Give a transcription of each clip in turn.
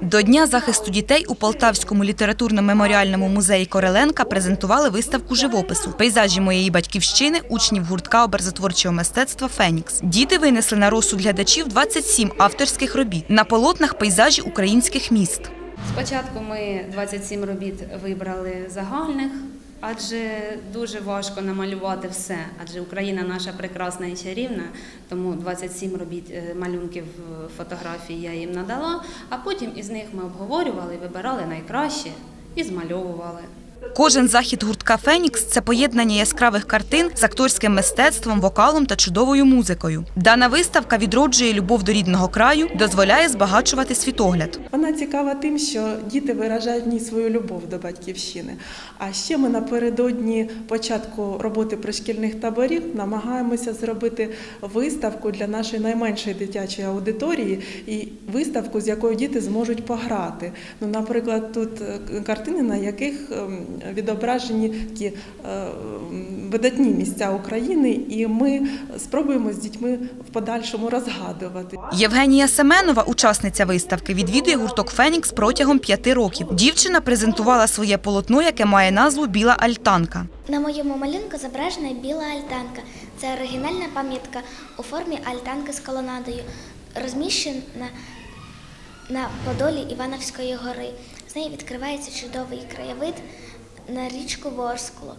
До Дня захисту дітей у Полтавському літературно-меморіальному музеї Кореленка презентували виставку живопису Пейзажі моєї батьківщини учнів гуртка образотворчого мистецтва Фенікс. Діти винесли на розсуд глядачів 27 авторських робіт на полотнах пейзажі українських міст. Спочатку ми 27 робіт вибрали загальних, адже дуже важко намалювати все, адже Україна наша прекрасна і чарівна, тому 27 робіт е, малюнків е, фотографій я їм надала, а потім із них ми обговорювали, вибирали найкраще і змальовували. Кожен захід гуртка Фенікс це поєднання яскравих картин з акторським мистецтвом, вокалом та чудовою музикою. Дана виставка відроджує любов до рідного краю, дозволяє збагачувати світогляд. Вона цікава тим, що діти виражають в ній свою любов до батьківщини. А ще ми напередодні початку роботи пришкільних таборів намагаємося зробити виставку для нашої найменшої дитячої аудиторії і виставку, з якою діти зможуть пограти. Ну, наприклад, тут е, картини, на яких ем, відображені такі е, видатні місця України, і ми спробуємо з дітьми в подальшому розгадувати. Євгенія Семенова, учасниця виставки, відвідує гурток Фенікс протягом п'яти років. Дівчина презентувала своє полотно, яке має назву Біла альтанка. На моєму малюнку зображена біла альтанка. Це оригінальна пам'ятка у формі альтанки з колонадою, розміщена на подолі Івановської гори. З неї відкривається чудовий краєвид на річку Ворскло,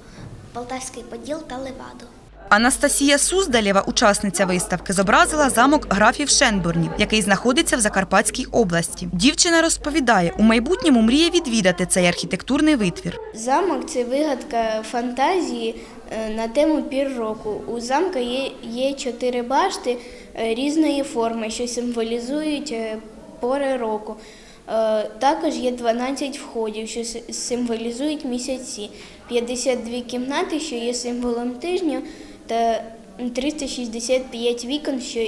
Полтавський Поділ та Леваду. Анастасія Суздалєва, учасниця виставки, зобразила замок графів Шенбурнів, який знаходиться в Закарпатській області. Дівчина розповідає, у майбутньому мріє відвідати цей архітектурний витвір. Замок це вигадка фантазії е, на тему пір року. У замка є, є чотири башти е, різної форми, що символізують е, пори року. Е, Також є 12 входів, що символізують місяці, 52 кімнати, що є символом тижня, та 365 вікон, що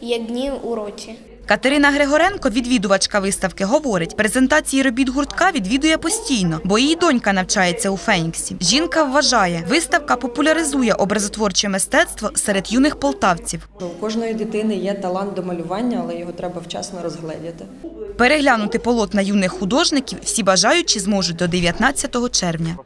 є дні у році. Катерина Григоренко, відвідувачка виставки, говорить, презентації робіт гуртка відвідує постійно, бо її донька навчається у Феніксі. Жінка вважає, виставка популяризує образотворче мистецтво серед юних полтавців. У кожної дитини є талант до малювання, але його треба вчасно розгледіти. Переглянути полотна юних художників всі бажаючі зможуть до 19 червня.